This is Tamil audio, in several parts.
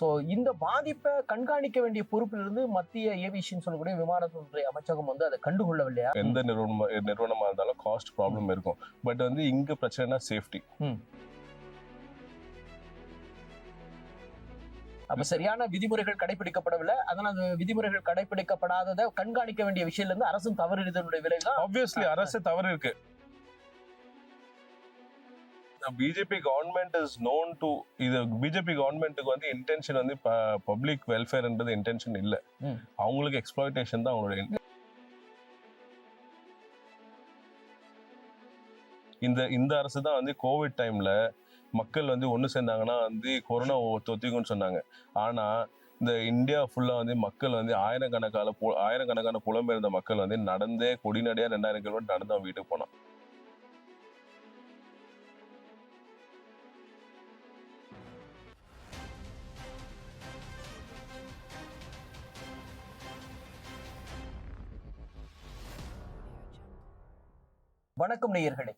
ஸோ இந்த பாதிப்பை கண்காணிக்க வேண்டிய பொறுப்பிலிருந்து மத்திய ஏவியேஷன் சொல்லக்கூடிய விமானத்துறை அமைச்சகம் வந்து அதை கண்டுகொள்ளவில்லையா? எந்த நிறுவனமா நிறுவனமா இருந்தாலும் காஸ்ட் ப்ராப்ளம் இருக்கும். பட் வந்து இங்க பிரச்சனைனா சேஃப்டி அப்ப சரியான விதிமுறைகள் கடைபிடிக்கப்படவில்லை. அதனால அந்த விதிமுறைகள் கடைபிடிக்கப்படாததை கண்காணிக்க வேண்டிய விஷயத்துல இருந்து அரசும் தவறிடுதனுடைய விளைவு தான் ஆப்வியஸ்லி அரசு தவறு இருக்கு BJP government is known to இது பிஜேபி கவர்மெண்ட்டுக்கு வந்து இன்டென்ஷன் வந்து பப்ளிக் வெல்ஃபேர்ன்றது இன்டென்ஷன் இல்ல. அவங்களுக்கு எக்ஸ்ப்ளாய்டேஷன் தான் அவங்களோட இந்த இந்த அரசு தான் வந்து கோவிட் டைம்ல மக்கள் வந்து ஒண்ணு சேர்ந்தாங்கன்னா வந்து கொரோனா தொத்திக்கும்னு சொன்னாங்க. ஆனா இந்த இந்தியா ஃபுல்லா வந்து மக்கள் வந்து ஆயிரக்கணக்கான ஆயிரக்கணக்கான புலம்பெயர்ந்த மக்கள் வந்து நடந்தே கொடிநடையா ரெண்டாயிரம் கிலோமீட்டர் நடந்து அவங்க வீட்டுக்கு போனான். வணக்கம் நேயர்களே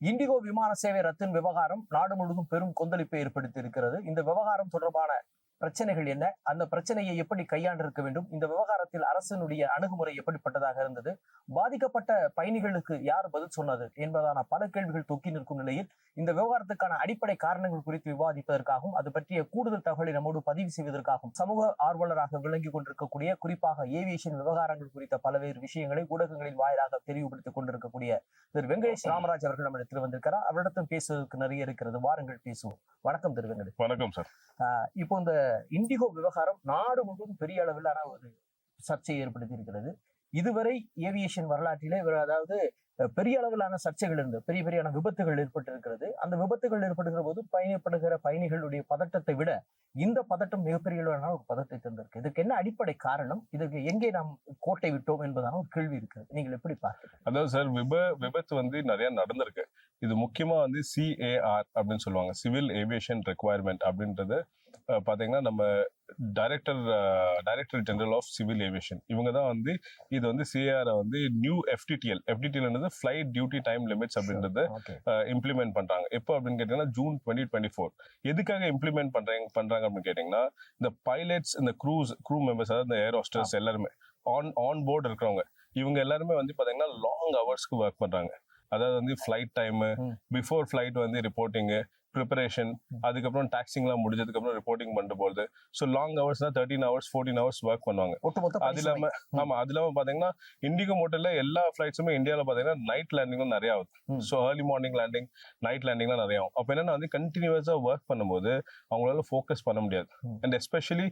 இண்டிகோ விமான சேவை ரத்தின் விவகாரம் நாடு முழுவதும் பெரும் கொந்தளிப்பை ஏற்படுத்தி இருக்கிறது. இந்த விவகாரம் தொடர்பான பிரச்சனைகள் என்ன? அந்த பிரச்சனையை எப்படி கையாண்டிருக்க வேண்டும்? இந்த விவகாரத்தில் அரசினுடைய அணுகுமுறை எப்படிப்பட்டதாக இருந்தது? பாதிக்கப்பட்ட பயணிகளுக்கு யார் பதில் சொன்னது என்பதான பல கேள்விகள் தொக்கி நிற்கும் நிலையில் இந்த விவகாரத்துக்கான அடிப்படை காரணங்கள் குறித்து விவாதிப்பதற்காகவும் அது பற்றிய கூடுதல் தகவலை நம்மோடு பதிவு செய்வதற்காகவும் சமூக ஆர்வலராக விளங்கி கொண்டிருக்கக்கூடிய குறிப்பாக ஏவியேஷன் விவகாரங்கள் குறித்த பல்வேறு விஷயங்களை ஊடகங்களின் வாயிலாக தெரிவுபடுத்திக் கொண்டிருக்கக்கூடிய திரு வெங்கடேஷ் ராமராஜ் அவர்கள் நம்மிடத்தில் வந்திருக்கிறார். அவரிடத்தும் பேசுவதற்கு நிறைய இருக்கிறது. வாருங்கள் பேசுவோம். வணக்கம் திரு வெங்கடேஷ். வணக்கம் சார். இப்போ இந்த இண்டிகோ விவகாரம் நாடு முழுவதும் பெரிய அளவிலான ஒரு சர்ச்சையை ஏற்படுத்தி இருக்கிறது இதுவரை ஏவியேஷன் வரலாற்றிலே இவர் அதாவது பெரிய அளவிலான சர்ச்சைகள் இருந்து பெரிய பெரியான விபத்துகள் ஏற்பட்டிருக்கிறது. அந்த விபத்துகள் ஏற்படுகிற போது பயணப்படுகிற பயணிகளுடைய பதட்டத்தை விட இந்த பதட்டம் மிகப்பெரிய அளவிலான ஒரு பதத்தை தந்திருக்கு. இதுக்கு என்ன அடிப்படை காரணம்? இதுக்கு எங்கே நாம் கோட்டை விட்டோம் என்பதான ஒரு கேள்வி இருக்கு நீங்கள் எப்படி பார்க்கிறீங்க அதாவது சார் விப விபத்து வந்து நிறைய நடந்திருக்கு. இது முக்கியமா வந்து சிஏஆர் அப்படின்னு சொல்லுவாங்க. சிவில் ஏவியேஷன் ரெக்குவயர்மெண்ட் அப்படின்றது அஹ், பாத்தீங்கன்னா நம்ம director director general of civil aviation இவங்க தான் வந்து இது வந்து சிஏஆர் வந்து new FDTL FDTL flight duty time limits அப்படின்றது இம்ப்ளிமெண்ட் பண்றாங்க. எப்போ அப்படின்னு கேட்டீங்கன்னா ஜூன் டுவெண்ட்டி டுவெண்ட்டி ஃபோர் எதுக்காக இம்ப்ளிமெண்ட் பண்றாங்க பண்றாங்க அப்படின்னு கேட்டீங்கன்னா இந்த பைலட்ஸ் இந்த க்ரூஸ் க்ரூ மெம்பர்ஸ் அதாவது இந்த ஏர் ஹோஸ்டர்ஸ் எல்லாருமே ஆன் ஆன் போர்டு இருக்கிறவங்க இவங்க எல்லாருமே வந்து பாத்தீங்கன்னா லாங் ஹவர்ஸ்க்கு ஒர்க் பண்றாங்க. அதாவது வந்து ஃபிளைட் டைம். பிஃபோர் ஃபிளைட் வந்து ரிப்போர்ட்டிங் ப்ரிப்பரேஷன் அதுக்கப்புறம் டாக்ஸிங்லாம் முடிஞ்சதுக்கு அப்புறம் ரிப்போர்ட்டிங் பண்ணிட்டு போறது. ஸோ லாங் ஹவர்ஸ் தான் thirteen hours fourteen hours work பண்ணுவாங்க அது இல்லாம பரிசுமை. ஆமா அது இல்லாம பாத்தீங்கன்னா இண்டிகோ மோட்டர்ல எல்லா ஃபிளைட்ஸுமே இந்தியாவில் பாத்தீங்கன்னா நைட் லேண்டிங்கும் நிறைய ஆகுது. So early morning landing night லேண்டிங்லாம் நிறைய ஆகும். அப்போ என்னன்னா வந்து கண்டினியூஸா ஒர்க் பண்ணும்போது அவங்களால ஃபோக்கஸ் பண்ண முடியாது. அண்ட் எஸ்பெஷலி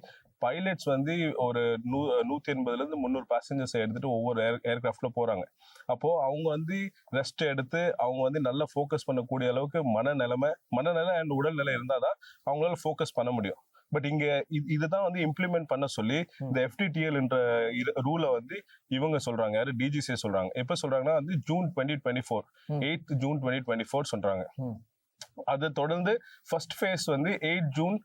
பைலட்ஸ் வந்து ஒரு நூ நூத்தி எண்பதுல இருந்து முந்நூறு பேசஞ்சர்ஸ் எடுத்துட்டு ஒவ்வொரு ஏர் ஏர்கிராஃப்ட்ல போறாங்க. அப்போ அவங்க வந்து ரெஸ்ட் எடுத்து அவங்க வந்து நல்லா ஃபோக்கஸ் பண்ணக்கூடிய அளவுக்கு மனநிலைமை மனநிலை அண்ட் உடல்நிலை இருந்தாதான் அவங்களால ஃபோக்கஸ் பண்ண முடியும். பட் இங்க இது- இதுதான் வந்து இம்ப்ளிமெண்ட் பண்ண சொல்லி இந்த எஃப்டிடிஎல் என்ற ரூலை வந்து இவங்க சொல்றாங்க யாரு? டிஜிசி சொல்றாங்க. எப்ப சொல்றாங்கன்னா வந்து ஜூன் டுவெண்ட்டி டுவெண்ட்டி ஃபோர் ம். Eighth June twenty twenty four சொல்றாங்க. அதை தொடர்ந்து ஃபர்ஸ்ட் ஃபேஸ் வந்து eight June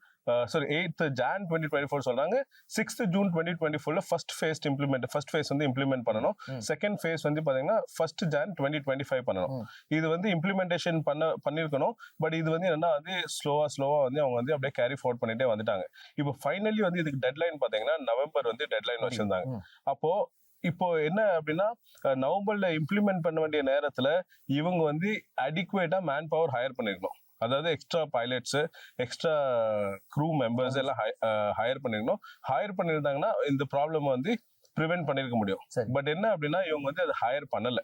sorry eighth June twenty twenty four சொல்றாங்க. சிக்ஸ்த் ஜூன் டுவெண்ட்டி டுவெண்ட்டி ஃபோர்ல first phase implement first phase வந்து இம்ப்ளிமெண்ட் பண்ணணும். செகண்ட் ஃபேஸ் வந்து பாத்தீங்கன்னா first June twenty twenty five பண்ணணும். இது வந்து இம்ப்ளிமெண்டேஷன் பண்ண பண்ணிருக்கணும். பட் இது வந்து என்னன்னா வந்து ஸ்லோவா ஸ்லோவா வந்து அவங்க வந்து அப்படியே கேரி ஃபார்வர்ட் பண்ணிட்டே வந்துட்டாங்க. இப்போ ஃபைனலி வந்து இதுக்கு டெட்லைன் பாத்தீங்கன்னா நவம்பர் வந்து டெட்லைன் வச்சிருந்தாங்க. அப்போ இப்போ என்ன அப்படின்னா நவம்பர்ல இம்ப்ளிமெண்ட் பண்ண வேண்டிய நேரத்துல இவங்க வந்து அடிக்குவேட்டா மேன் பவர் ஹையர் பண்ணிருக்கணும். அதாவது extra pilots extra crew members எல்லாம் ஹையர் பண்ணிருக்கணும். ஹையர் பண்ணியிருந்தாங்கன்னா இந்த ப்ராப்ளம் வந்து ப்ரிவென்ட் பண்ணிருக்க முடியும். பட் என்ன அப்படின்னா இவங்க வந்து அதை ஹையர் பண்ணல.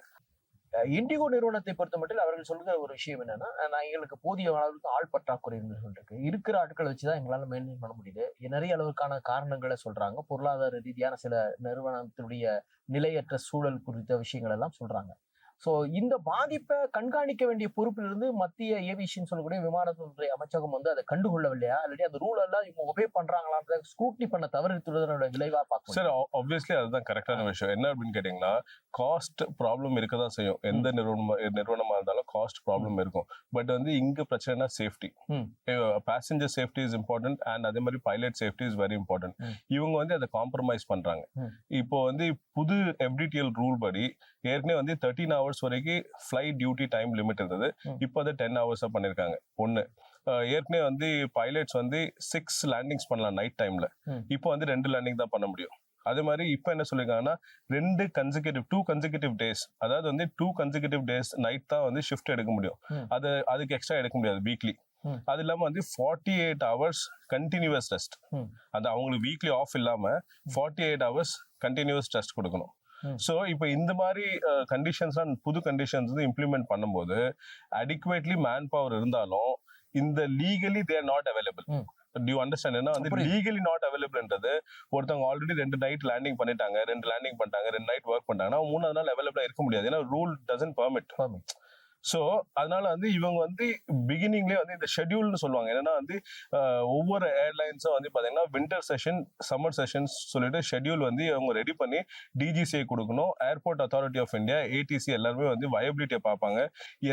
இண்டிகோ நிறுவனத்தை பொறுத்த மட்டும் அவர்கள் சொல்கிற ஒரு விஷயம் என்னன்னா நான் எங்களுக்கு போதிய அளவுக்கு ஆள் பற்றாக்குறை இருந்து சொல்லிருக்கு. இருக்கிற ஆட்களை வச்சுதான் எங்களால மெயின்டைன் பண்ண முடியுது. நிறைய அளவுக்கான காரணங்களை சொல்றாங்க. பொருளாதார ரீதியான சில நிறுவனத்தினுடைய நிலையற்ற சூழல் குறித்த விஷயங்கள் எல்லாம் சொல்றாங்க. சோ இந்த பாதிப்பை கண்காணிக்க வேண்டிய பொறுப்பிலிருந்து மத்திய ஏவியேஷன் சொல்லக்கூடிய விமானத்துறை அமைச்சகம் வந்து அதை கண்டுகொள்ளவில்லையா? இல்லாட்டி அந்த ரூல் எல்லாம் இவங்க ஒபே பண்றாங்களான்றத ஸ்க்ரூட்னி பண்ண தவறித்துள்ளதனோட விளைவா பார்க்கணும். சார் ஆப்வியஸ்லி அதுதான் கரெக்டான விஷயம். என்ன அப்படின்னு கேட்டீங்கன்னா காஸ்ட் ப்ராப்ளம் இருக்க தான் செய்யும். எந்த நிறுவனமா நிறுவனமா இருந்தாலும் காஸ்ட் ப்ராப்ளம் இருக்கும். பட் வந்து இங்க பிரச்சனைனா safety. Passenger safety is important and அதே மாதிரி pilot safety is very important. இவங்க வந்து அதை காம்ப்ரமைஸ் பண்றாங்க. இப்போ வந்து புது எஃப்டிடிஎல் ரூல் படி ஏற்கனவே வந்து தேர்ட்டீன் ஹவர்ஸ் வரைக்கும் ஃபிளைட் டியூட்டி டைம் லிமிட் இருந்தது. இப்போ அதை டென் ஹவர்ஸா பண்ணிருக்காங்க ஒன்னு அஹ், ஏற்கனவே வந்து பைலட்ஸ் வந்து சிக்ஸ் லேண்டிங்ஸ் பண்ணலாம் நைட் டைம்ல. இப்போ வந்து ரெண்டு லேண்டிங் தான் பண்ண முடியும் அதே மாதிரி இப்போ என்ன சொல்லிருக்காங்கன்னா ரெண்டு கன்சிகூட்டிவ் டூ கன்சிகூட்டிவ் டேஸ் அதாவது வந்து டூ கன்சிகூட்டிவ் டேஸ் நைட் தான் வந்து ஷிஃப்ட் எடுக்க முடியும். அது அதுக்கு எக்ஸ்ட்ரா எடுக்க முடியாது வீக்லி. அது இல்லாம வந்து forty eight hours continuous test. அந்த அவங்களுக்கு வீக்லி ஆஃப் இல்லாம forty eight hours continuous test கொடுக்கணும். ஸோ இப்போ இந்த மாதிரி கண்டிஷன்ஸ்லாம் புது கண்டிஷன்ஸ் வந்து இம்ப்ளிமெண்ட் பண்ணும்போது அடிக்குவேட்லி மேன் பவர் இருந்தாலும் இந்த legally they're not available. Do understand ஏன்னா வந்து. லீகலி நாட் அவைலபிள்ன்றது ஒருத்தவங்க ஆல்ரெடி ரெண்டு நைட் லேண்டிங் பண்ணிட்டாங்க ரெண்டு லேண்டிங் பண்ணிட்டாங்க ரெண்டு நைட் ஒர்க் பண்ணிட்டாங்கன்னா மூணாவது நாள் அவைலபிளா இருக்க முடியாது ஏன்னா ரூல் டசன்ட் பர்மிட். ஸோ அதனால வந்து இவங்க வந்து பிகினிங்லேயே வந்து இந்த ஷெட்யூல்னு சொல்லுவாங்க. என்னன்னா வந்து ஒவ்வொரு ஏர்லைன்ஸும் வந்து பார்த்தீங்கன்னா வின்டர் செஷன் சம்மர் செஷன்ஸ் சொல்லிட்டு ஷெட்யூல் வந்து அவங்க ரெடி பண்ணி டிஜிசிஐ கொடுக்கணும். Airport authority of India ATC எல்லாருமே வந்து வயபிலிட்டியை பார்ப்பாங்க.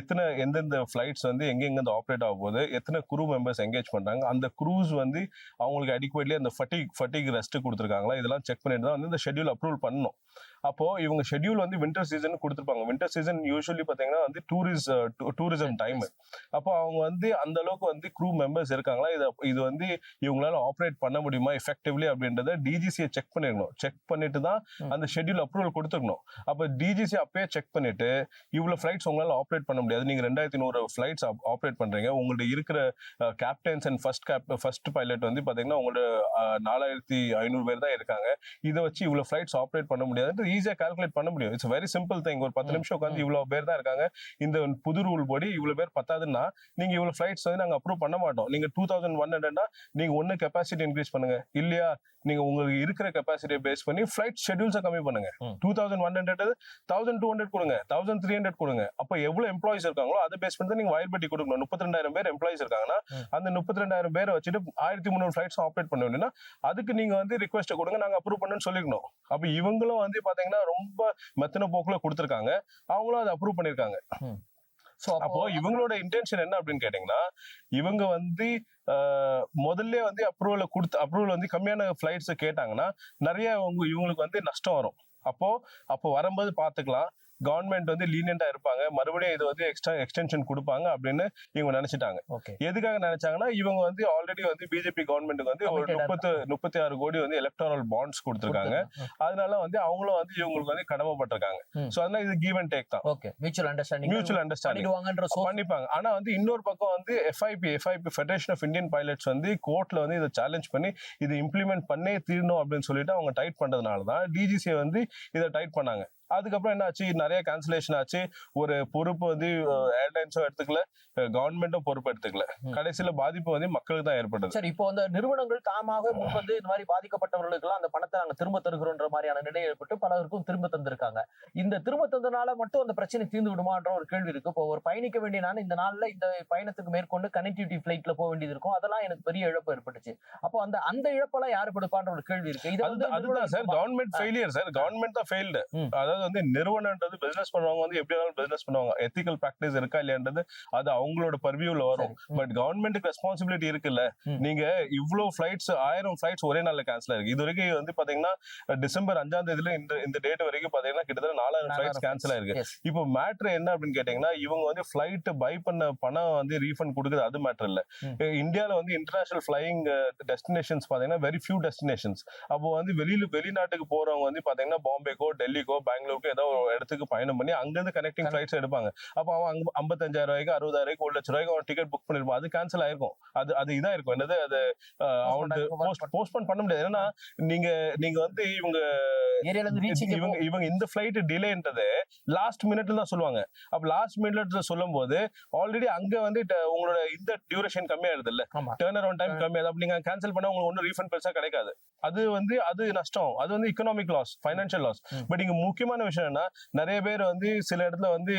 எத்தனை எந்தெந்த ஃப்ளைட்ஸ் வந்து எங்கெங்கேருந்து ஆப்ரேட் ஆக போகுது எத்தனை குரூ மெம்பர்ஸ் எங்கேஜ் பண்ணுறாங்க அந்த குரூஸ் வந்து அவங்களுக்கு அடிக்குவேட்லி அந்த ஃபட்டிக் ஃபட்டிக் ரெஸ்ட் கொடுத்துருக்காங்களா? இதெல்லாம் செக் பண்ணிட்டு தான் வந்து இந்த ஷெட்யூல் அப்ரூவல் பண்ணணும். அப்போ இவங்க ஷெட்யூல் வந்து வின்டர் சீசன் கொடுத்துருப்பாங்க. வின்டர் சீசன் யூஸ்வலி பாத்தீங்கன்னா வந்து டூரிஸ் டூரிசம் டைம் அப்போ அவங்க வந்து அந்த அளவுக்கு வந்து க்ரூ மெம்பர்ஸ் இருக்காங்களா? இது இது வந்து இவங்களால ஆப்ரேட் பண்ண முடியுமா? எஃபெக்டிவ்லி அப்படின்றத டிஜிசியை செக் பண்ணிருக்கணும். செக் பண்ணிட்டு தான். அந்த ஷெட்யூல் அப்ரூவல் கொடுத்துருக்கணும். அப்போ டிஜிசி அப்பயே செக் பண்ணிட்டு இவ்வளவு ஃபிளைட்ஸ் உங்களால ஆப்ரேட் பண்ண முடியாது. நீங்க ரெண்டாயிரத்தி நூறு ஃபிளைட்ஸ் ஆப்ரேட் பண்றீங்க. உங்கள்ட்ட இருக்கிற captains and first cap first pilot வந்து பாத்தீங்கன்னா உங்களோட அஹ், நாலாயிரத்தி ஐநூறு பேர் தான் இருக்காங்க. இதை வச்சு இவ்வளவு ஃபிளைட்ஸ் ஆப்ரேட் பண்ண முடியாது ஈஸியா கால்குலேட் பண்ண முடியும். இட்ஸ் வெரி சிம்பிள் திங் ஒரு பத்து நிமிஷம் உட்காந்து ம். இவ்வளவு பேர் தான் இருக்காங்க. இந்த புது ரூல் படி இவ்வளவு பேர் பத்தாதுன்னா நீங்க இவ்வளவு ஃபிளைட்ஸ் வந்து நாங்க அப்ரூவ் பண்ண மாட்டோம். நீங்க டூ தௌசண்ட் ஒன் ஹண்ட்ரட்னா நீங்க ஒன்னு கெப்பாசிட்டி இன்க்ரீஸ் பண்ணுங்க. இல்லையா? நீங்க உங்களுக்கு இருக்கிற கெப்பாசிட்டியை பேஸ் பண்ணி ஃபிளைட் ஷெட்யூல்ஸை கம்மி பண்ணுங்க. Two thousand one hundred thousand two hundred கொடுங்க. தௌசண்ட் த்ரீ ஹண்ட்ரட் கொடுங்க. அப்போ எவ்வளவு எம்ப்ளாயிஸ் இருக்காங்களோ அதை பேஸ் பண்ணி நீங்க வயல்பட்டி கொடுக்கணும். முப்பத்தி ரெண்டாயிரம் பேர் எம்ப்ளாயிஸ் இருக்காங்கன்னா. அந்த முப்பத்தி ரெண்டாயிரம் பேரை வச்சுட்டு ஆயிரத்தி முந்நூறு ஃபிளைட்ஸ் ஆப்ரேட் பண்ண அதுக்கு நீங்க வந்து ரிக்வெஸ்ட் கொடுங்க. நாங்க அப்ரூவ் பண்ணுன்னு சொல்லிக்கணும். அப்ப இவங்களும் வந்து பாத்தீங்கன்னா ரொம்ப மெத்தன போக்குல கொடுத்துருக்காங்க. அவங்களும் அதை அப்ரூவ் பண்ணிருக்காங்க அப்போ இவங்களோட இன்டென்ஷன் என்ன அப்படின்னு கேட்டீங்கன்னா இவங்க வந்து முதல்ல வந்து அப்ரூவல் கொடுத்து அப்ரூவல் வந்து கம்மியான ஃபிளைட்ஸ் கேட்டாங்கன்னா நிறைய இவங்களுக்கு வந்து நஷ்டம் வரும். அப்போ அப்போ வரும்போது பாத்துக்கலாம் கவர்மெண்ட் வந்து லீனியண்டா இருப்பாங்க. மறுபடியும் இது வந்து எக்ஸ்ட்ரா எக்ஸ்டென்ஷன் கொடுப்பாங்க அப்படின்னு இவங்க நினைச்சிட்டாங்க. எதுக்காக நினைச்சாங்கன்னா இவங்க வந்து ஆல்ரெடி வந்து பிஜேபி கவர்மெண்ட்டுக்கு வந்து ஒரு முப்பத்து முப்பத்தி ஆறு கோடி வந்து எலக்ட்ரல் பாண்ட்ஸ் கொடுத்துருக்காங்க. அதனால வந்து அவங்களும் வந்து இவங்களுக்கு வந்து கடமைப்பட்டிருக்காங்க. சோ அதனால இது கிவ் அண்ட் டேக் தான். Okay mutual understanding mutual understanding பண்ணிப்பாங்க. ஆனா வந்து இன்னொரு பக்கம் வந்து FIP FIP federation of Indian pilots வந்து கோர்ட்ல வந்து இதை சேலஞ்ச் பண்ணி இது இம்ப்ளிமெண்ட் பண்ணே தீரணும் அப்படின்னு சொல்லிட்டு அவங்க டைட் பண்றதுனால தான் டிஜிசி வந்து இதை டைட் பண்ணாங்க. அதுக்கப்புறம் என்ன ஆச்சு நிறைய கேன்சலேஷன் ஆச்சு. ஒரு பொறுப்பு வந்து ஏர்லைன்ஸும் எடுத்துக்கல. கவர்மெண்ட்டும் பொறுப்பு எடுத்துக்கல. கடைசியில பாதிப்பு வந்து மக்களுக்கு தான் ஏற்பட்டது. சரி இப்போ அந்த நிறுவனங்கள் தாமாக முன் வந்து இந்த மாதிரி பாதிக்கப்பட்டவர்களுக்கு அந்த பணத்தை நாங்க திரும்ப தருகிறோன்ற மாதிரியான நிலை ஏற்பட்டு பலருக்கும் திரும்ப தந்திருக்காங்க. இந்த திரும்ப தந்தனால மட்டும் அந்த பிரச்சனை தீர்ந்து விடுமான்ற ஒரு கேள்வி இருக்கு. இப்போ ஒரு பயணிக்க வேண்டிய நான் இந்த நாள்ல இந்த பயணத்துக்கு மேற்கொண்டு கனெக்டிவிட்டி ஃபிளைட்ல போக வேண்டியது இருக்கும். அதெல்லாம் எனக்கு பெரிய இழப்பு ஏற்பட்டுச்சு. அப்போ அந்த அந்த இழப்பெல்லாம் யாரு கொடுப்பான்ற ஒரு கேள்வி இருக்கு. இது வந்து அது- அதுதான் sir government failure sir. Government தான் ஃபெயில்டு ம். அதாவது வந்து நிறுவனம்ன்றது பிசினஸ் பண்ணுவாங்க வந்து எப்படி வேணாலும் பிசினஸ் பண்ணுவாங்க. எத்திக்கல் ப்ராக்டிஸ் இருக்கா இல்லையான்றது அது அவங்களோட பர்வியூல வரும். பட் கவர்மெண்ட்டுக்கு ரெஸ்பான்சிபிலிட்டி இருக்குல்ல. நீங்க இவ்ளோ ஃபிளைட்ஸ் ஆயிரம் ஃபிளைட்ஸ் ஒரே நாள்ல கேன்சல் ஆயிருக்கு. இது வரைக்கும் வந்து பாத்தீங்கன்னா டிசம்பர் அஞ்சாம் தேதியில இந்த இந்த டேட் வரைக்கும் பாத்தீங்கன்னா கிட்டத்தட்ட நாலாயிரம் ஃபிளைட்ஸ் கேன்சல் ஆயிருக்கு. இப்போ மேட்ரு என்ன அப்படின்னு கேட்டீங்கன்னா இவங்க வந்து ஃபிளைட் பை பண்ண பணம் வந்து ரீஃபண்ட் கொடுக்குறது அது மேட்டர் இல்ல. இந்தியால வந்து இன்டர்நேஷனல் ஃபிளைங் டெஸ்டினேஷன்ஸ் பாத்தீங்கன்னா வெரி ஃபியூ டெஸ்டினேஷன்ஸ் அப்போ வந்து வெளியில வெளிநாட்டுக்கு போறவங்க வந்து பாத்தீங்கன்னா பாம்பேக்கோ டெல்லிக்கோ பெங்களூருக்கோ ஏதோ ஒரு இடத்துக்கு பயணம் பண்ணி அங்கிருந்து கனெக்டிங் ஃபிளைட்ஸ் எடுப்பாங்க. அப்போ அவன் அங்க ஐம்பத்தஞ்சாயிரம் ரூபாய்க்கு அறுபதாயிரம் ரூபாய்க்கு ஒரு லட்ச ரூபாய்க்கு அவன் டிக்கெட் புக் பண்ணிருப்பான். அது கேன்சல் ஆயிருக்கும். அது அது இதா இருக்கும். என்னது? அது அவனுக்கு. போஸ்ட்போன் பண்ண முடியாது. ஏன்னா நீங்க நீங்க வந்து இவங்க இவங்க இவங்க இந்த ஃபிளைட் டிலேன்றது லாஸ்ட் மினிட்ல தான் சொல்லுவாங்க. அப்ப லாஸ்ட் மினிட்ல சொல்லும் போது ஆல்ரெடி அங்க வந்து உங்களோட இந்த டியூரேஷன் கம்மியாயிருது இல்ல. டேர்ன் அரௌண்ட் டைம் கம்மியாது அப்ப நீங்க கேன்சல் பண்ணா உங்களுக்கு ஒன்றும் ரீஃபண்ட் பெருசா கிடைக்காது. அது வந்து அது நஷ்டம். அது வந்து economic loss financial loss. But இங்க முக்கியமான விஷயம் என்ன நிறைய பேர் வந்து சில இடத்துல வந்து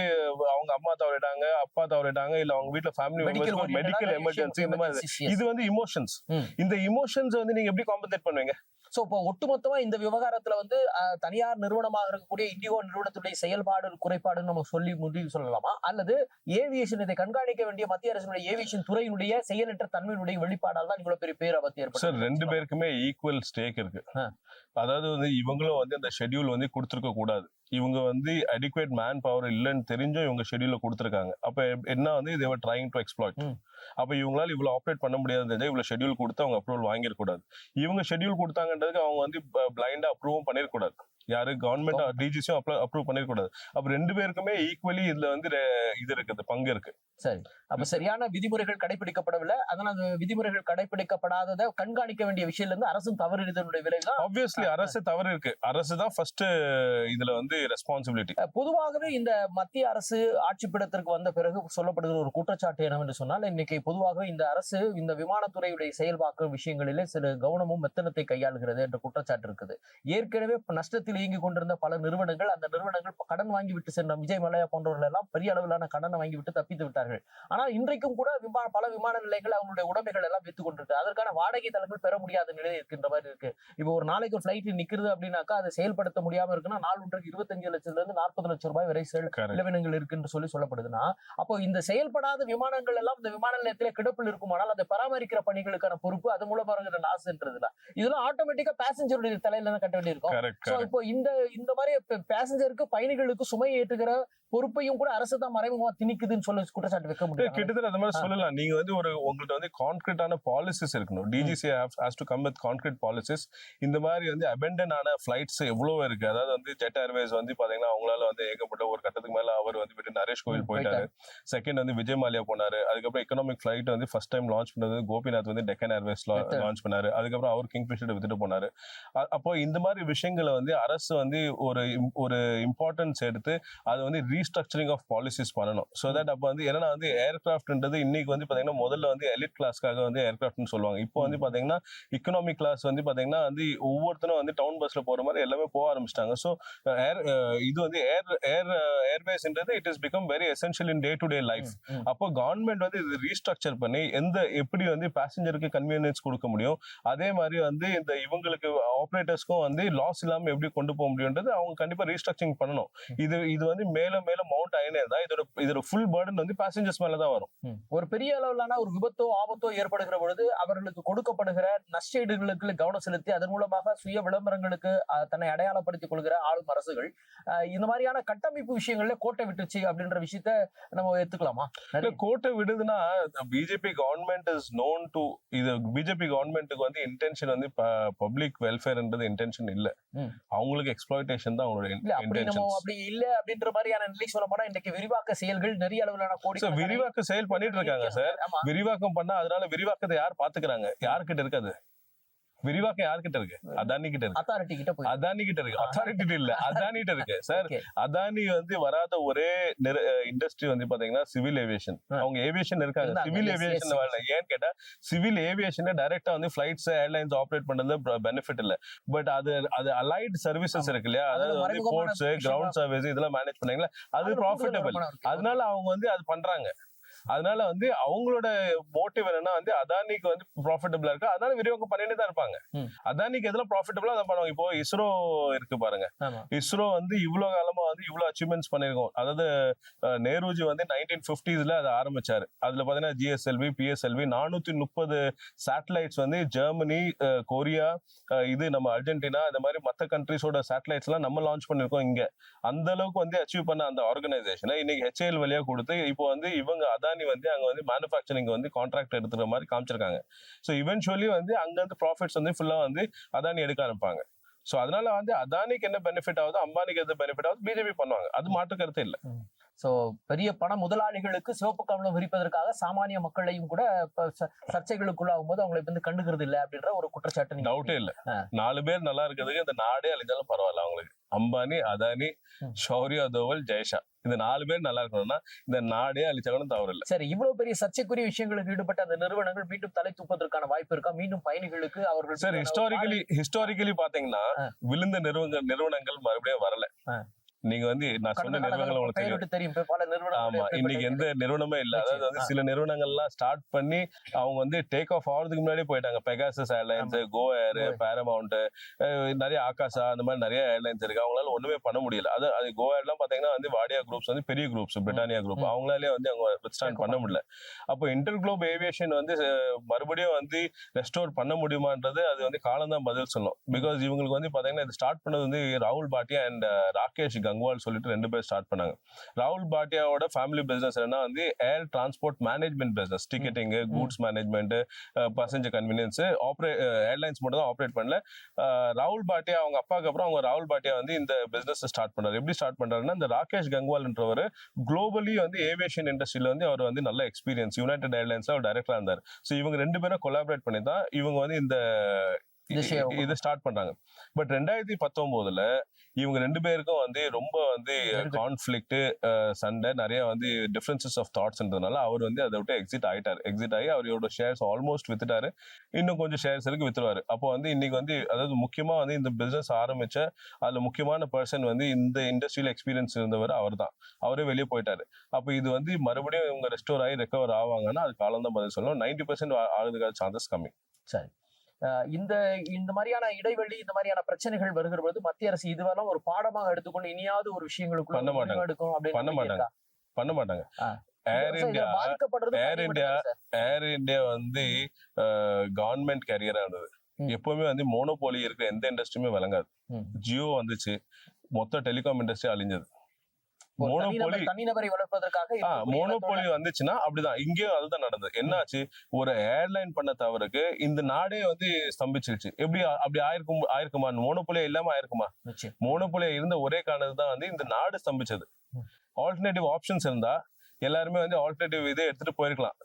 அவங்க அம்மா தவறிட்டாங்க அப்பா தவறிட்டாங்க இல்ல அவங்க வீட்டுல ஃபேமிலி மெடிக்கல் மெடிக்கல் எமர்ஜென்சி இந்த மாதிரி. இது வந்து இமோஷன்ஸ். இந்த இமோஷன்ஸ் வந்து நீங்க எப்படி காம்பன்சேட் பண்ணுவீங்க? சோ இப்போ ஒட்டுமொத்தமா இந்த விவகாரத்துல வந்து தனியார் நிறுவனமாக இருக்கக்கூடிய இண்டிகோ நிறுவனத்துடைய செயல்பாடு குறைபாடுன்னு நம்ம சொல்லி முடிவு சொல்லலாமா? அல்லது ஏவியேஷன் இதை கண்காணிக்க வேண்டிய மத்திய அரசினுடைய ஏவியேஷன் துறையினுடைய செயலற்ற தன்மையினுடைய வெளிப்பாடால் தான் இவ்வளவு பெரிய பேராபத்து சார் ஏற்பட்டு ரெண்டு பேருக்குமே ஈக்குவல் ஸ்டேக் இருக்கு. அதாவது வந்து இவங்களும் வந்து அந்த ஷெட்யூல் வந்து கொடுத்துருக்க கூடாது. இவங்க வந்து அடிக்குவேட் மேன் பவர் இல்லைன்னு தெரிஞ்சும் இவங்க ஷெடியூல கொடுத்துருக்காங்க. அப்ப என்ன வந்து தேவர் ட்ரைங் டு எக்ஸ்ப்ளாய்ட். அப்ப இவங்களால இவ்வளவு ஆப்ரேட் பண்ண முடியாது இவ்வளவு ஷெட்யூல் கொடுத்து அவங்க அப்ரூவல் வாங்கிடக்கூடாது இவங்க ஷெட்யூல் கொடுத்தாங்கன்றதுக்கு அவங்க வந்து பிளைண்டா அப்ரூவும் பண்ணிடக்கூடாது யாரு? கவர்மெண்ட் டிஜிசியும் அப்ரூவ் பண்ணிடக்கூடாது அப்ப ரெண்டு பேருக்குமே ஈக்குவலி இதுல வந்து இது இருக்குது பங்கு இருக்கு. சரி. அப்ப சரியான விதிமுறைகள் கடைபிடிக்கப்படவில்லை. அதனால அந்த விதிமுறைகள் கடைபிடிக்கப்படாததை கண்காணிக்க வேண்டிய விஷயத்துல இருந்து அரசும் தவறிடுதனுடைய விளைவுதான் ஆப்வியஸ்லி அரசு தவறு இருக்கு. அரசு தான் ஃபர்ஸ்ட் இதுல வந்து ரெஸ்பான்சிபிலிட்டி பொதுவாகவே இந்த மத்திய அரசு ஆட்சிப்பிடத்திற்கு வந்த பிறகு சொல்லப்படுகிற ஒரு குற்றச்சாட்டு என்னவென்று சொன்னால் இன்னைக்கு பொதுவாகவே இந்த அரசு இந்த விமானத்துறையுடைய செயல்பாக்கு விஷயங்களிலே சில கவனமும் மெத்தனத்தை கையாளுகிறது என்ற குற்றச்சாட்டு இருக்குது. ஏற்கனவே இப்ப நஷ்டத்தில் இயங்கிக் கொண்டிருந்த பல நிறுவனங்கள் அந்த நிறுவனங்கள் கடன் வாங்கி விட்டு சென்ற விஜய் மலையா போன்றவர்கள் எல்லாம் பெரிய அளவிலான கடனை வாங்கி விட்டு தப்பித்து விட்டார்கள். ஆனால் இன்றைக்கும் கூட விமான பல விமான நிலையங்கள் அவங்களுடைய உடைமைகள் எல்லாம் வித்து கொண்டிருக்கு. அதற்கான வாடகை தளங்கள் பெற முடியாத நிலை இருக்கின்ற மாதிரி இருக்கு. இப்போ ஒரு நாளைக்கு ஃபிளைட் நிக்கிறது அப்படின்னாக்கா அதை செயல்படுத்த முடியாம இருக்குன்னா நாள் ஒன்றுக்கு இருபத்தஞ்சு லட்சத்துல இருந்து நாற்பது லட்சம் ரூபாய் வரை செல் இலவினங்கள் இருக்குன்னு சொல்லி சொல்லப்படுதுன்னா அப்போ இந்த செயல்படாத விமானங்கள் எல்லாம் இந்த விமான நிலையத்திலே கிடப்பில் இருக்குமானால் அதை பராமரிக்கிற பணிகளுக்கான பொறுப்பு அது மூலமா வருகிற லாஸ்ன்றதுல இதெல்லாம் ஆட்டோமேட்டிக்கா பேசஞ்சருடைய தலையில தான் கட்ட வேண்டியிருக்கும். இப்போ இந்த இந்த மாதிரி பேசஞ்சருக்கு பயணிகளுக்கு சுமை ஏற்றுகிற பொறுப்பையும் கூட அரசு தான் மறைமுகமா திணிக்குதுன்னு சொல்லி குற்றச்சாட்டு வைக்க முடியும் கிட்டத்தட்ட அந்த மாதிரி. சொல்லலாம். நீங்க வந்து ஒரு உங்கள்ட்ட வந்து கான்கிரீட்டான பாலிசிஸ் இருக்கணும். DGCA has to come with concrete policies இந்த மாதிரி வந்து அபெண்டன் ஆன ஃபிளைட்ஸ் எவ்வளவு இருக்கு? அதாவது வந்து ஜெட் ஏர்வேஸ் வந்து பாத்தீங்கன்னா அவங்களால வந்து ஏகப்பட்ட ஒரு கட்டத்துக்கு மேல அவர் வந்து விட்டு நரேஷ் கோவில் ம், போயிட்டாரு. செகண்ட் வந்து விஜய் மாலியா போனாரு. அதுக்கப்புறம் எக்கனாமிக் ஃபிளைட் வந்து ஃபர்ஸ்ட் டைம் லான்ச் பண்ணது கோபிநாத் வந்து டெக்கன் ஏர்வேஸ். லான்ச் பண்ணாரு. அதுக்கப்புறம் அவர் கிங் வித்துட்டு போனாரு. அப்போ இந்த மாதிரி விஷயங்களை வந்து அரசு வந்து ஒரு ஒரு இம்பார்ட்டன்ஸ் எடுத்து அது வந்து ரீஸ்ட்ரக்சரிங் ஆஃப் பாலிசிஸ் பண்ணணும். ஸோ தட் அப்போ வந்து என்னன்னா வந்து ஏர்கிராஃப்ட்ன்றது இன்னைக்கு வந்து பாத்தீங்கன்னா முதல்ல வந்து எலிட் கிளாஸ்க்காக வந்து ஏர்கிராஃப்ட்னு சொல்லுவாங்க. இப்போ வந்து பாத்தீங்கன்னா இக்கனாமிக் கிளாஸ் வந்து பாத்தீங்கன்னா வந்து ஒவ்வொருத்தரும் வந்து டவுன் பஸ்ல போற மாதிரி எல்லாமே போக ஆரம்பிச்சிட்டாங்க. ஸோ ஏர் இது வந்து air air ஏர்வேஸ்ன்றது it is become very essential in day to day life. அப்போ கவர்மெண்ட் வந்து இது ரீஸ்ட்ரக்சர் பண்ணி எந்த எப்படி வந்து பேசஞ்சருக்கு கன்வீனியன்ஸ் கொடுக்க முடியும்? அதே மாதிரி வந்து இந்த இவங்களுக்கு ஆப்ரேட்டர்ஸ்க்கும் வந்து லாஸ் இல்லாம எப்படி கொண்டு போக முடியும்ன்றது அவங்க கண்டிப்பா ரீஸ்ட்ரக்சரிங் பண்ணணும். இது இது வந்து மேலும் மேலும் மவுண்ட் ஆயினே தான். இதோட இதோட ஃபுல் பர்டன் வந்து பேசஞ்சர்ஸ் மேல தான் வரும். ஒரு பெரிய அளவிலான ஒரு விபத்தோ ஆபத்தோ ஏற்படுகிற பொழுது அவர்களுக்கு கொடுக்கப்படுகிற நஷ்டஈடுகளுக்கு கவனம் செலுத்தி அதன் மூலமாக சுய விளம்பரங்களுக்கு தன்னை அடையாளப்படுத்திக் கொள்கிற ஆளும் அரசுகள் இந்த மாதிரியான கட்டமைப்பு விஷயங்கள்ல கோட்டை விட்டுச்சு அப்படின்ற விஷயத்த நம்ம எடுத்துக்கலாமா? இல்ல கோட்டை விடுதுன்னா BJP government is known to இது பிஜேபி கவர்மெண்ட்டுக்கு வந்து இன்டென்ஷன் வந்து பப்ளிக் வெல்ஃபேர்ன்றது இன்டென்ஷன் இல்ல. ம். அவங்களுக்கு எக்ஸ்ப்ளாய்டேஷன் தான் அவங்களோட இல்ல அப்படி நம்ம அப்படி இல்ல அப்படின்ற மாதிரியான நிலை சொல்ல போனா இன்னைக்கு விரிவாக்க செயல்கள் நிறைய அளவிலான கோடி விரிவாக்க செயல் பண்ணிட்டு இருக்காங்க சார். விரிவாக்கம் பண்ணா அதனால விரிவாக்கத்தை யார் பாத்துக்கிறாங்க? யார்கிட்ட இருக்காது? விரிவாக்கம் யார்கிட்ட இருக்கு? அதானி கிட்ட இருக்கு. அத்தாரிட்டி கிட்ட போய் அதானி கிட்ட இருக்கு அத்தாரிட்டி இல்ல. அதானிட்ட இருக்கு. சார். அதானி வந்து வராத ஒரே இண்டஸ்ட்ரி வந்து பாத்தீங்கன்னா சிவில் ஏவியேஷன். அவங்க ஏவியேஷன் இருக்காங்க. Civil aviation. வரல. ஏன்னு கேட்டா சிவில் ஏவியேஷன் டைரக்டா வந்து ஃபிளைட்ஸ் ஏர்லைன்ஸ் ஆப்ரேட் பண்றது பெனிஃபிட் இல்ல. பட் அது அது அலைட் சர்வீசஸ் இருக்கு இல்லையா? அதாவது வந்து போர்ட்ஸ் கிரவுண்ட் சர்வீஸ் இதெல்லாம் மேனேஜ் பண்ணீங்களா? அது ப்ராஃபிட்டபிள். அதனால அவங்க வந்து அது பண்றாங்க. அதனால வந்து அவங்களோட மோட்டிவ் என்னன்னா வந்து அதானிக்கு வந்து ப்ராஃபிட்டபிளா இருக்கு. அதனால விரிவாக்கம் பண்ணிட்டு தான் இருப்பாங்க. அதானிக்கு எதுல ப்ராஃபிட்டபிளா அதை பண்ணுவாங்க. இப்போ இஸ்ரோ இருக்கு பாருங்க. இஸ்ரோ வந்து இவ்வளவு காலமா வந்து இவ்வளவு அச்சீவ்மெண்ட்ஸ் பண்ணிருக்கோம். அதாவது நேருஜி வந்து நைன்டீன் பிப்டிஸ்ல அதை ஆரம்பிச்சாரு. அதுல பாத்தீங்கன்னா ஜிஎஸ்எல்வி பிஎஸ்எல்வி நானூத்தி முப்பது சேட்டலைட்ஸ் வந்து ஜெர்மனி கொரியா இது நம்ம அர்ஜென்டினா இந்த மாதிரி மத்த கண்ட்ரிஸோட சேட்டலைட்ஸ் எல்லாம் நம்ம லான்ச் பண்ணிருக்கோம் இங்க. அந்த அளவுக்கு வந்து அச்சீவ் பண்ண அந்த ஆர்கனைசேஷனை இன்னைக்கு ஹெச்ஏஎல் வழியா கொடுத்து இப்போ வந்து இவங்க அதானி வந்து அங்க வந்து மேனுஃபேக்சரிங் வந்து கான்ட்ராக்ட் எடுத்துற மாதிரி காமிச்சிருக்காங்க. ஸோ இவென்ச்சுவலி வந்து அங்க இருந்து ப்ராஃபிட்ஸ் வந்து ஃபுல்லா வந்து அதானி எடுக்க ஆரம்பிப்பாங்க. ஸோ அதனால வந்து அதானிக்கு என்ன பெனிஃபிட் ஆகுதோ அம்பானிக்கு எது பெனிஃபிட் ஆகுது பிஜேபி பண்ணுவாங்க. அது மாற்று கருத்து இல்ல. சோ பெரிய பண முதலாளிகளுக்கு சிவப்பு கவனம் விரிப்பதற்காக சாமானிய மக்களையும் கூட சர்ச்சைகளுக்குள்ளாகும் போது அவங்களை வந்து கண்டுகிறது இல்ல அப்படின்ற ஒரு குற்றச்சாட்டு டவுட்டே இல்ல. நாலு பேர் நல்லா இருக்கிறதுக்கு இந்த நாடே அழிஞ்சாலும் பரவாயில்ல அவங்களுக்கு. அம்பானி அதானி. ஷௌரியா தோவல் ஜெய்ஷா இந்த நாலு பேர் நல்லா இருக்கணும்னா இந்த நாடே அழிச்சாலும் தவறு இல்ல சரி இவ்வளவு பெரிய சர்ச்சைக்குரிய விஷயங்களுக்கு ஈடுபட்ட அந்த நிறுவனங்கள் மீண்டும் தலை தூப்பதற்கான வாய்ப்பு இருக்கா மீண்டும் பயணிகளுக்கு அவர்கள் சார் ஹிஸ்டாரிக்கலி ஹிஸ்டாரிக்கலி பாத்தீங்கன்னா. விழுந்த நிறுவனங்கள் நிறுவனங்கள் மறுபடியும் வரல. நீங்க வந்து நான் சொன்ன நிறுவனங்கள் உங்களுக்கு தெரியும். தெரியும் பல நிறுவனங்கள் ஆமா இன்னைக்கு எந்த நிறுவனமே இல்ல. அதாவது வந்து சில நிறுவனங்கள்லாம் ஸ்டார்ட் பண்ணி அவங்க வந்து டேக் ஆஃப் ஆகிறதுக்கு முன்னாடி போயிட்டாங்க. Pegasus airlines go air Go Air. Paramount நிறைய ஆகாஷா அந்த மாதிரி நிறைய ஏர்லைன்ஸ் இருக்கு. அவங்களால ஒண்ணுமே பண்ண முடியல. அது அது கோ ஏர்லாம் பாத்தீங்கன்னா வந்து வாடியா குரூப்ஸ் வந்து பெரிய குரூப்ஸ் பிரிட்டானியா குரூப். அவங்களாலே வந்து அவங்க வித்ஸ்டாண்ட் பண்ண முடியல. அப்போ இன்டர் குளோப் ஏவியேஷன் வந்து மறுபடியும் வந்து ரெஸ்டோர் பண்ண முடியுமான்றது அது வந்து காலம் தான் பதில் சொல்லும். பிகாஸ் இவங்களுக்கு வந்து பாத்தீங்கன்னா இது ஸ்டார்ட் பண்ணது வந்து ராகுல் பாட்டியா அண்ட் ராகேஷ் கங்கா கங்குவால் சொல்லிட்டு ரெண்டு பேர் ஸ்டார்ட் பண்ணாங்க. ராகுல் பாட்டியாவோட ஃபேமிலி பிசினஸ் என்னன்னா வந்து air transport management business ticketing goods management passenger convenience ஆப்ரே airlines மட்டும் தான் ஆப்ரேட் பண்ணல. ராகுல் பாட்டியா அவங்க அப்பாவுக்கு அப்புறம் அவங்க ராகுல் பாட்டியா வந்து இந்த பிசினஸ் ஸ்டார்ட் பண்றாரு. எப்படி ஸ்டார்ட் பண்றாருன்னா இந்த ராகேஷ் கங்குவால்ன்றவர் குளோபலி வந்து ஏவியேஷன் இண்டஸ்ட்ரியில வந்து அவர் வந்து நல்ல எக்ஸ்பீரியன்ஸ் யுனைடெட் ஏர்லைன்ஸ்ல அவர் டைரக்டரா இருந்தார். ஸோ இவங்க ரெண்டு பேரும் கொலாபரேட் பண்ணி தான் இவங்க வந்து இந்த இதை ஸ்டார்ட் பண்றாங்க. பட் ரெண்டாயிரத்தி பத்தொன்பதுல இவங்க ரெண்டு பேருக்கும் வந்து ரொம்ப வந்து. கான்ஃபிளிக்ட் சண்டை நிறைய வந்து டிஃபரன்சஸ் ஆஃப் தாட்ஸ்ன்றதுனால அவர் வந்து அதை விட்டு எக்ஸிட் ஆயிட்டாரு. எக்ஸிட் ஆகி அவரோட ஷேர்ஸ் ஆல்மோஸ்ட் வித்துட்டாரு. இன்னும் கொஞ்சம் ஷேர்ஸ் இருக்கு வித்துருவாரு. அப்போ வந்து இன்னைக்கு வந்து அதாவது முக்கியமா வந்து இந்த பிசினஸ் ஆரம்பிச்ச அதுல முக்கியமான பர்சன் வந்து இந்த இண்டஸ்ட்ரியில எக்ஸ்பீரியன்ஸ் இருந்தவர் அவர் தான் அவரே வெளியே போயிட்டாரு. அப்போ இது வந்து மறுபடியும் இவங்க ரெஸ்டோர் ஆகி ரெக்கவர் ஆவாங்கன்னா அது காலம் தான் பதில் சொல்லணும். நைன்டி பர்சன்ட் ஆகுதுக்கான சான்சஸ் கம்மி. சரி. இந்த இந்த மாதிரியான இடைவெளி இந்த மாதிரியான பிரச்சனைகள் வருகிற பொழுது மத்திய அரசு இதுவெல்லாம் ஒரு பாடமாக எடுத்துக்கொண்டு இனியாவது ஒரு விஷயங்களுக்குள்ள பண்ண மாட்டாங்க. எடுக்கும் அப்படின்னு பண்ண மாட்டாங்க. பண்ண மாட்டாங்க. ஏர் இந்தியா மனிதன் சார். ஏர் இந்தியா வந்து கவர்மெண்ட் கேரியரா இருந்தது. எப்பவுமே வந்து மோனோபோலி இருக்கிற எந்த இண்டஸ்ட்ரியுமே விளங்காது. ஜியோ வந்துச்சு மொத்த டெலிகாம் இண்டஸ்ட்ரி அழிஞ்சது மோனோபோலி தனிநபர் வளர்ப்பதற்காக மோனோபோலி வந்துச்சுன்னா அப்படிதான். இங்கேயும் அதுதான் நடந்தது. என்னாச்சு? ஒரு ஏர்லைன் பண்ண தவறுக்கு இந்த நாடே வந்து ஸ்தம்பிச்சிருச்சு. எப்படி அப்படி ஆயிருக்கும் ஆயிருக்குமா? மோனோபோலியா இல்லாம ஆயிருக்குமா. மோனோபோலியா இருந்த ஒரே காரணம் தான் வந்து இந்த நாடு ஸ்தம்பிச்சது. ஆல்டர்னேட்டிவ் ஆப்ஷன்ஸ் இருந்தா எல்லாருமே வந்து ஆல்டர்னேட்டிவ் இதை எடுத்துட்டு போயிருக்கலாம்.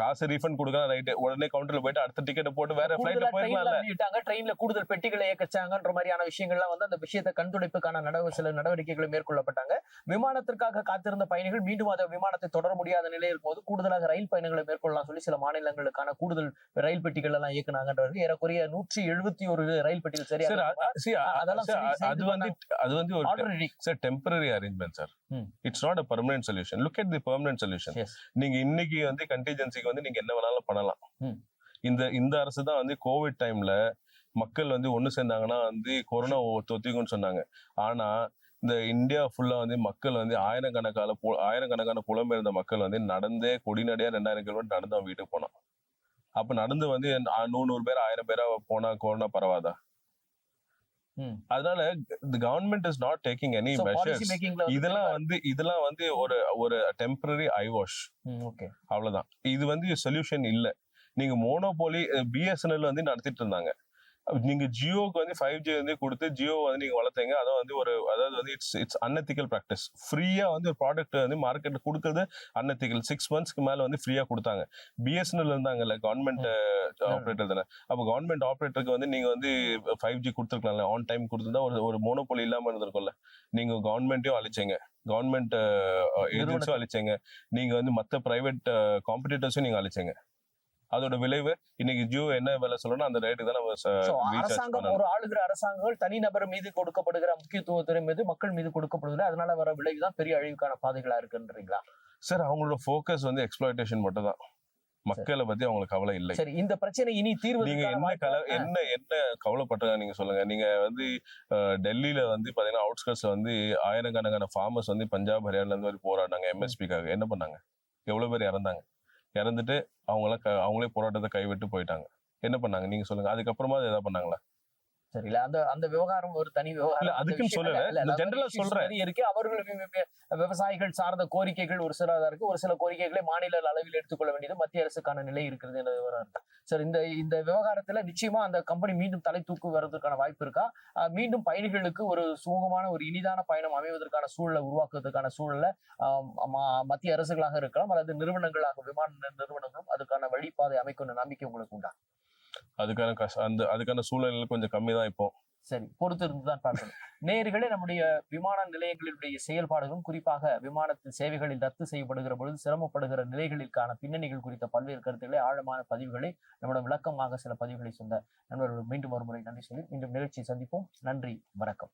காசு ரீஃபண்ட் கொடுக்கலாம் ரைட்டு உடனே கவுண்டர்ல போயிட்டு அடுத்த டிக்கெட் போட்டு வேற ஃபிளைட்ல அனுப்பிட்டாங்க ட்ரெயின்ல கூடுதல் பெட்டிகளை இயக்கச்சாங்கன்ற மாதிரியான விஷயங்கள்லாம் வந்து அந்த விஷயத்தை கண்துடைப்புக்கான நடவ சில நடவடிக்கைகளை மேற்கொள்ளப்பட்டாங்க. விமானத்திற்காக காத்திருந்த பயணிகள் மீண்டும் அந்த விமானத்தை தொடர முடியாத நிலை இருக்கும்போது கூடுதலாக ரயில் பயணங்களை மேற்கொள்ளலாம் சொல்லி சில மாநிலங்களுக்கான கூடுதல் ரயில் பெட்டிகள் எல்லாம் இயக்குனாங்கன்றது ஏறக்குறைய நூற்றி எழுபத்தி ஒரு ரயில் பெட்டிகள் சார் சரியா அது வந்து அது வந்து ஒரு temporary arrangement sir. It's not a permanent solution look at the permanent solution நீங்க இன்னைக்கு வந்து கண்டிஜென்சிக்கு வந்து நீங்க என்ன வேணாலும் பண்ணலாம். இந்த இந்த அரசு தான் வந்து கோவிட் டைம்ல மக்கள் வந்து ஒண்ணு சேர்ந்தாங்கன்னா வந்து கொரோனா தொத்திக்கும்னு சொன்னாங்க. ஆனா இந்த இந்தியா ஃபுல்லா வந்து மக்கள் வந்து ஆயிரக்கணக்கான பு- ஆயிரக்கணக்கான புலம்பெயர்ந்த மக்கள் வந்து நடந்தே கொடிநடையா ரெண்டாயிரம் கிலோமீட்டர் நடந்து அவன் வீட்டுக்கு போனான். அப்ப நடந்து வந்து நூறு நூறு பேர் ஆயிரம் பேரா போனா கொரோனா பரவாதா. அதனால the government is not taking any measures இதெல்லாம் வந்து இதெல்லாம் வந்து ஒரு ஒரு டெம்பரரி ஐ வாஷ் okay. அவ்வளவுதான். இது வந்து சொல்யூஷன் இல்ல. நீங்க மோனோபோலி பிஎஸ்என்எல் வந்து நடத்திட்டு இருந்தாங்க. நீங்க ஜியோக்கு வந்து ஃபைவ் ஜி வந்து கொடுத்து ஜியோ வந்து நீங்க வளர்த்தீங்க. அதான் வந்து ஒரு அதாவது வந்து இட்ஸ் இட்ஸ் அன்எத்திக்கல் ப்ராக்டிஸ் ஃப்ரீயா வந்து ஒரு ப்ராடக்ட் வந்து மார்க்கெட்ல கொடுக்கறது அன்எத்திக்கல் சிக்ஸ் மந்த்ஸ்க்கு மேல வந்து ஃப்ரீயா கொடுத்தாங்க. பிஎஸ்என்எல் இருந்தாங்கல்ல கவர்மெண்ட் ஆப்ரேட்டர் தானே. அப்போ கவர்மெண்ட் ஆப்ரேட்டருக்கு வந்து நீங்க வந்து ஃபைவ் ஜி கொடுத்துருக்கலாம்ல ஆன் டைம் கொடுத்துருந்தா ஒரு ஒரு மோனோபோலி இல்லாம இருந்திருக்கும்ல. நீங்க கவர்மெண்ட்டையும் அழிச்சீங்க. கவர்மெண்ட் ஏஜென்சியும் நிறுவனத்தை. அழிச்சீங்க. நீங்க வந்து மத்த பிரைவேட் காம்படிட்டர்ஸும் நீங்க அழிச்சீங்க. அதோட விளைவு இன்னைக்கு ஜியோ என்ன விலை சொல்லணும் அந்த ரேட்டு தான் நம்ம அரசாங்கம் ஒரு ஆளுகிற அரசாங்கங்கள் தனிநபர் மீது கொடுக்கப்படுகிற முக்கியத்துவத்தின் மீது மக்கள் மீது கொடுக்கப்படுவதில்லை. அதனால வர விளைவுதான் பெரிய அழிவுக்கான பாதைகளா இருக்குன்றீங்களா? சார் அவங்களோட ஃபோக்கஸ் வந்து எக்ஸ்ப்ளாய்டேஷன் மட்டும் தான் மக்களை பத்தி அவங்களுக்கு கவலை இல்லை. சரி இந்த பிரச்சனை இனி தீர்வு நீங்க என்ன கல என்ன என்ன கவலைப்பட்டாங்க நீங்க சொல்லுங்க. நீங்க வந்து டெல்லியில வந்து பாத்தீங்கன்னா அவுட்ஸ்கட்ஸ்ல வந்து ஆயிரக்கணக்கான ஃபார்மர்ஸ் வந்து பஞ்சாப் ஹரியானால இருந்து போராடினாங்க எம்எஸ்பிக்காக என்ன பண்ணாங்க? எவ்வளவு பேர் இறந்தாங்க? இறந்துட்டு அவங்கள க- அவங்களே போராட்டத்தை கைவிட்டு போயிட்டாங்க. என்ன பண்ணாங்க? நீங்க சொல்லுங்க. அதுக்கப்புறமா அது எதாவது பண்ணாங்களா? சரிங்களா அந்த அந்த விவகாரம் ஒரு தனி விவகாரம் அதுக்குன்னு சொல்லல. சொல்றேன். இருக்கு. அவர்கள் வி- வி- விவசாயிகள் சார்ந்த கோரிக்கைகள் ஒரு சில இருக்கு. ஒரு சில கோரிக்கைகளை மாநில அளவில் எடுத்துக்கொள்ள வேண்டியது மத்திய அரசுக்கான நிலை இருக்கிறது என்ற விவரம் சார் இந்த இந்த விவகாரத்துல நிச்சயமா அந்த கம்பெனி மீண்டும் தலை தூக்கு வர்றதுக்கான வாய்ப்பு இருக்கா? மீண்டும் பயணிகளுக்கு ஒரு சுமூகமான ஒரு இனிதான பயணம் அமைவதற்கான சூழலை உருவாக்குவதற்கான சூழலை மத்திய அரசுகளாக இருக்கலாம் அல்லது நிறுவனங்களாக விமான நிறுவனங்களும் அதுக்கான வழிபாதை அமைக்கும் நம்பிக்கை உங்களுக்கு உண்டா? அதுக்கான கஷ் அந்த அதுக்கான சூழ்நிலை கொஞ்சம் கம்மி தான் இப்போ. சரி பொறுத்து இருந்துதான் பார்க்கணும். நேர்களே நம்முடைய விமான நிலையங்களினுடைய செயல்பாடுகளும் குறிப்பாக விமானத்தின் சேவைகளில் ரத்து செய்யப்படுகிற பொழுது சிரமப்படுகிற நிலைகளிற்கான பின்னணிகள் குறித்த பல்வேறு கருத்துக்களை ஆழமான பதிவுகளை நம்மிடம் விளக்கமாக சில பதிவுகளை சொந்த நண்பர்கள் மீண்டும் ஒரு முறை நன்றி சொல்லி மீண்டும் நிகழ்ச்சியை சந்திப்போம். நன்றி வணக்கம்.